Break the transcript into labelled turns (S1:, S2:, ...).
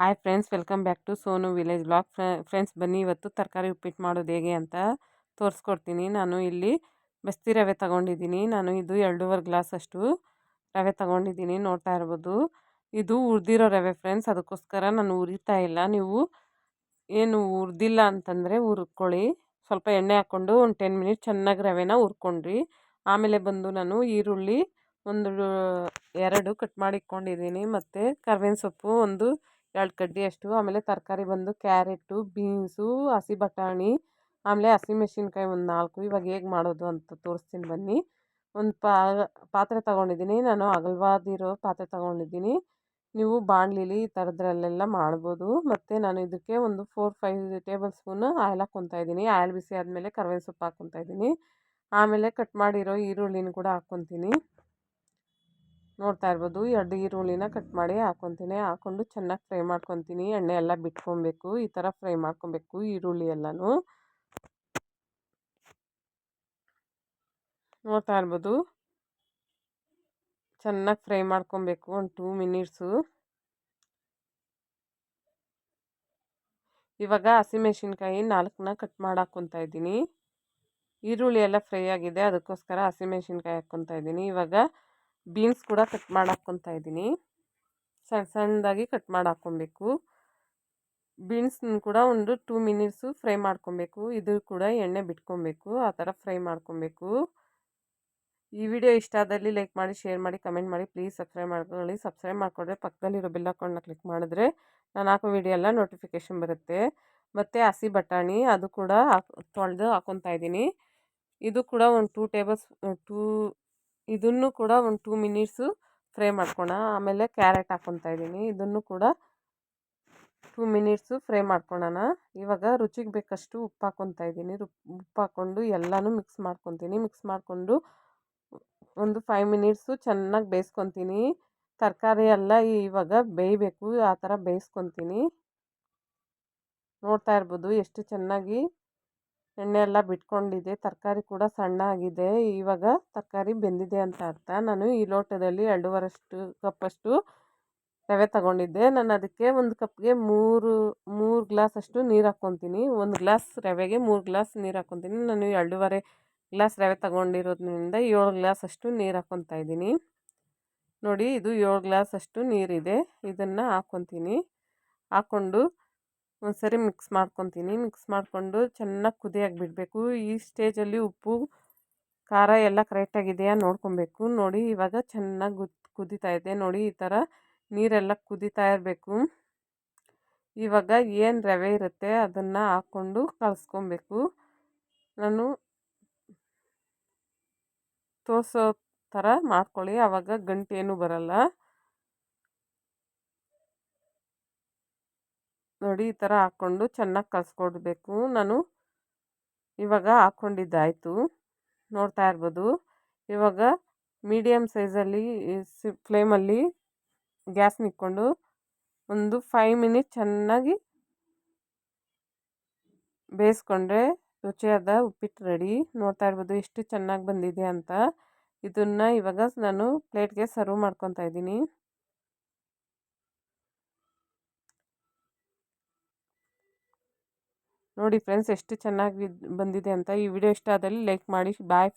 S1: Hi friends welcome back to Sonu village blog friends ಬನ್ನಿ, ಇವತ್ತು ತರಕಾರಿ ಉಪ್ಪಿಟ್ಟು ಮಾಡೋದು ಹೇಗೆ ಅಂತ ತೋರಿಸ್ಕೊಡ್ತೀನಿ. ನಾನು ಇಲ್ಲಿ ಬಸ್ತಿ ರವೆ ತಗೊಂಡಿದ್ದೀನಿ. ನಾನು ಇದು ಎರಡೂವರೆ ಗ್ಲಾಸ್ ಅಷ್ಟು ರವೆ ತಗೊಂಡಿದ್ದೀನಿ, ನೋಡ್ತಾ ಇರ್ಬೋದು. ಇದು ಉರಿದಿರೋ ರವೆ ಫ್ರೆಂಡ್ಸ್ ಅದಕ್ಕೋಸ್ಕರ ನಾನು ಉರಿತಾ ಇಲ್ಲ. ನೀವು ಏನು ಉರಿದಿಲ್ಲ ಅಂತಂದರೆ ಹುರ್ಕೊಳ್ಳಿ. ಸ್ವಲ್ಪ ಎಣ್ಣೆ ಹಾಕ್ಕೊಂಡು ಒಂದು ಟೆನ್ ಮಿನಿಟ್ ಚೆನ್ನಾಗಿ ರವೆನ ಹುರ್ಕೊಂಡ್ರಿ. ಆಮೇಲೆ ಬಂದು ನಾನು ಈರುಳ್ಳಿ ಒಂದು ಎರಡು ಕಟ್ ಮಾಡಿ ಇಟ್ಕೊಂಡಿದ್ದೀನಿ. ಮತ್ತು ಕರ್ಬೇವಿನ ಸೊಪ್ಪು ಒಂದು ಎರಡು ಕಡ್ಡಿ ಅಷ್ಟು, ಆಮೇಲೆ ತರಕಾರಿ ಬಂದು ಕ್ಯಾರೆಟು, ಬೀನ್ಸು, ಹಸಿ ಬಟಾಣಿ, ಆಮೇಲೆ ಹಸಿಮೆಣ್ಸಿನ್ಕಾಯಿ ಒಂದು ನಾಲ್ಕು, ಇವಾಗ ಹೇಗೆ ಮಾಡೋದು ಅಂತ ತೋರಿಸ್ತೀನಿ ಬನ್ನಿ. ಒಂದು ಪಾತ್ರೆ ತೊಗೊಂಡಿದ್ದೀನಿ, ನಾನು ಅಗಲವಾದಿರೋ ಪಾತ್ರೆ ತೊಗೊಂಡಿದ್ದೀನಿ. ನೀವು ಬಾಣಲಿಲಿ ಈ ಥರದ್ರಲ್ಲೆಲ್ಲ ಮಾಡ್ಬೋದು. ಮತ್ತು ನಾನು ಇದಕ್ಕೆ ಒಂದು four five tablespoon oil ಹಾಕ್ಕೊತಾ ಇದ್ದೀನಿ. ಆಯಿಲ್ ಬಿಸಿ ಆದಮೇಲೆ ಕರ್ಬೇವಿನ ಸೊಪ್ಪು ಇದ್ದೀನಿ. ಆಮೇಲೆ ಕಟ್ ಮಾಡಿರೋ ಈರುಳ್ಳಿನ ಕೂಡ ಹಾಕ್ಕೊತೀನಿ. ನೋಡ್ತಾ ಇರ್ಬೋದು. ಎರಡು ಈರುಳ್ಳಿನ ಕಟ್ ಮಾಡಿ ಹಾಕ್ಕೊತೀನಿ ಹಾಕ್ಕೊಂಡು ಚೆನ್ನಾಗಿ ಫ್ರೈ ಮಾಡ್ಕೊತೀನಿ. ಎಣ್ಣೆ ಎಲ್ಲ ಬಿಟ್ಕೊಬೇಕು. ಈ ಥರ ಫ್ರೈ ಮಾಡ್ಕೊಬೇಕು ಈರುಳ್ಳಿ ಎಲ್ಲನೂ. ನೋಡ್ತಾ ಇರ್ಬೋದು. ಚೆನ್ನಾಗಿ ಫ್ರೈ ಮಾಡ್ಕೊಬೇಕು ಒಂದು ಟೂ ಮಿನಿಟ್ಸು ಇವಾಗ ಹಸಿಮೆಣ್ಸಿನ್ಕಾಯಿ ನಾಲ್ಕನ್ನ ಕಟ್ ಮಾಡಿ ಹಾಕ್ಕೊತಾ ಇದ್ದೀನಿ. ಈರುಳ್ಳಿ ಎಲ್ಲ ಫ್ರೈ ಆಗಿದೆ. ಅದಕ್ಕೋಸ್ಕರ ಹಸಿಮೆಣ್ಸಿನ್ಕಾಯಿ ಹಾಕ್ಕೊತಾ ಇದ್ದೀನಿ. ಇವಾಗ ಬೀನ್ಸ್ ಕೂಡ ಕಟ್ ಮಾಡಿ ಹಾಕ್ಕೊತಾ ಇದ್ದೀನಿ. ಸಣ್ಣ ಸಣ್ಣದಾಗಿ ಕಟ್ ಮಾಡಿ ಹಾಕ್ಕೊಬೇಕು. ಬೀನ್ಸ್ನ ಕೂಡ ಒಂದು ಟೂ ಮಿನಿಟ್ಸು ಫ್ರೈ ಮಾಡ್ಕೊಬೇಕು. ಇದು ಕೂಡ ಎಣ್ಣೆ ಬಿಟ್ಕೊಬೇಕು. ಆ ಥರ ಫ್ರೈ ಮಾಡ್ಕೊಬೇಕು. ಈ ವಿಡಿಯೋ ಇಷ್ಟ ಆದಲ್ಲಿ ಲೈಕ್ ಮಾಡಿ, ಶೇರ್ ಮಾಡಿ, ಕಮೆಂಟ್ ಮಾಡಿ. ಪ್ಲೀಸ್ ಸಬ್ಸ್ಕ್ರೈಬ್ ಮಾಡ್ಕೊಳ್ಳಿ. ಸಬ್ಸ್ಕ್ರೈಬ್ ಮಾಡಿಕೊಂಡ್ರೆ ಪಕ್ಕದಲ್ಲಿರೋ ಬೆಲ್ ಅಕೌಂಟ್ನ ಕ್ಲಿಕ್ ಮಾಡಿದ್ರೆ ನಾನು ಹಾಕೋ ವಿಡಿಯೋ ಎಲ್ಲ ನೋಟಿಫಿಕೇಷನ್ ಬರುತ್ತೆ. ಮತ್ತು ಹಸಿ ಬಟಾಣಿ ಅದು ಕೂಡ ಹಾಕ್ ತೊಳೆದು ಹಾಕ್ಕೊತಾ ಇದ್ದೀನಿ. ಇದು ಕೂಡ ಒಂದು ಟೂ ಟೇಬಲ್ಸ್ ಟೂ ಇದನ್ನು ಕೂಡ ಒಂದು ಟೂ ಮಿನಿಟ್ಸು ಫ್ರೈ ಮಾಡ್ಕೋಣ. ಆಮೇಲೆ ಕ್ಯಾರೆಟ್ ಹಾಕ್ಕೊತಾ ಇದ್ದೀನಿ. ಇದನ್ನು ಕೂಡ ಟೂ ಮಿನಿಟ್ಸು ಫ್ರೈ ಮಾಡ್ಕೊಳೋಣ ಇವಾಗ ರುಚಿಗೆ ಬೇಕಷ್ಟು ಉಪ್ಪು ಹಾಕ್ಕೊತಾ ಇದ್ದೀನಿ. ಉಪ್ಪು ಹಾಕ್ಕೊಂಡು ಎಲ್ಲನೂ ಮಿಕ್ಸ್ ಮಾಡ್ಕೊತೀನಿ. ಮಿಕ್ಸ್ ಮಾಡಿಕೊಂಡು ಒಂದು ಫೈವ್ ಮಿನಿಟ್ಸು ಚೆನ್ನಾಗಿ ಬೇಯಿಸ್ಕೊತೀನಿ. ತರಕಾರಿ ಎಲ್ಲ ಇವಾಗ ಬೇಯಬೇಕು. ಆ ಥರ ಬೇಯಿಸ್ಕೊತೀನಿ. ನೋಡ್ತಾ ಇರ್ಬೋದು ಎಷ್ಟು ಚೆನ್ನಾಗಿ ಎಣ್ಣೆ ಎಲ್ಲ ಬಿಟ್ಕೊಂಡಿದೆ ತರಕಾರಿ ಕೂಡ ಸಣ್ಣ ಆಗಿದೆ ಇವಾಗ ತರಕಾರಿ ಬೆಂದಿದೆ ಅಂತ ಅರ್ಥ. ನಾನು ಈ ಲೋಟದಲ್ಲಿ ಎರಡೂವರೆಷ್ಟು ಕಪ್ಪಷ್ಟು ರವೆ ತಗೊಂಡಿದ್ದೆ. ನಾನು ಅದಕ್ಕೆ ಒಂದು ಕಪ್ಗೆ ಮೂರು ಮೂರು ಗ್ಲಾಸಷ್ಟು ನೀರು ಹಾಕ್ಕೊತೀನಿ. ಒಂದು ಗ್ಲಾಸ್ ರವೆಗೆ ಮೂರು ಗ್ಲಾಸ್ ನೀರು ಹಾಕ್ಕೊತೀನಿ. ನಾನು ಎರಡೂವರೆ ಗ್ಲಾಸ್ ರವೆ ತಗೊಂಡಿರೋದ್ರಿಂದ ಏಳು ಗ್ಲಾಸಷ್ಟು ನೀರು ಹಾಕ್ಕೊತಾ ಇದ್ದೀನಿ. ನೋಡಿ, ಇದು ಏಳು ಗ್ಲಾಸಷ್ಟು ನೀರಿದೆ. ಇದನ್ನು ಹಾಕ್ಕೊತೀನಿ. ಹಾಕ್ಕೊಂಡು ಒಂದು ಸರಿ ಮಿಕ್ಸ್ ಮಾಡ್ಕೊತೀನಿ. ಮಿಕ್ಸ್ ಮಾಡಿಕೊಂಡು ಚೆನ್ನಾಗಿ ಕುದಿಯಾಗಿ ಬಿಡಬೇಕು. ಈ ಸ್ಟೇಜಲ್ಲಿ ಉಪ್ಪು, ಖಾರ ಎಲ್ಲ ಕರೆಕ್ಟಾಗಿದೆಯಾ ನೋಡ್ಕೊಬೇಕು. ನೋಡಿ ಇವಾಗ ಚೆನ್ನಾಗಿ ಕುದೀತಾ ಇದೆ. ನೋಡಿ ಈ ಥರ ನೀರೆಲ್ಲ ಕುದೀತಾ ಇರಬೇಕು. ಇವಾಗ ಏನು ರವೆ ಇರುತ್ತೆ ಅದನ್ನು ಹಾಕ್ಕೊಂಡು ಕಲಸ್ಕೊಬೇಕು. ನಾನು ತೋರಿಸೋ ಥರ ಮಾಡ್ಕೊಳ್ಳಿ. ಆವಾಗ ಗಂಟೇನು ಬರಲ್ಲ. ನೋಡಿ ಈ ಥರ ಹಾಕ್ಕೊಂಡು ಚೆನ್ನಾಗಿ ಕಲಿಸ್ಕೊಡ್ಬೇಕು. ನಾನು ಇವಾಗ ಹಾಕ್ಕೊಂಡಿದ್ದಾಯಿತು. ನೋಡ್ತಾ ಇರ್ಬೋದು. ಇವಾಗ ಮೀಡಿಯಮ್ ಸೈಜಲ್ಲಿ ಫ್ಲೇಮಲ್ಲಿ ಗ್ಯಾಸ್ ನಿಕ್ಕೊಂಡು ಒಂದು ಫೈವ್ ಮಿನಿಟ್ ಚೆನ್ನಾಗಿ ಬೇಯಿಸ್ಕೊಂಡ್ರೆ ರುಚಿಯಾದ ಉಪ್ಪಿಟ್ಟು ರೆಡಿ. ನೋಡ್ತಾ ಇರ್ಬೋದು ಎಷ್ಟು ಚೆನ್ನಾಗಿ ಬಂದಿದೆ ಅಂತ. ಇದನ್ನು ಇವಾಗ ನಾನು ಪ್ಲೇಟ್ಗೆ ಸರ್ವ್ ಮಾಡ್ಕೊತಾ ಇದ್ದೀನಿ. ನೋಡಿ ಫ್ರೆಂಡ್ಸ್ ಎಷ್ಟು ಚೆನ್ನಾಗಿ ಬಂದಿದೆ ಅಂತ ಈ ವಿಡಿಯೋ ಇಷ್ಟ ಆದಲ್ಲಿ ಲೈಕ್ ಮಾಡಿ ಬಾಯ್ ಫ್ರೆಂಡ್ಸ್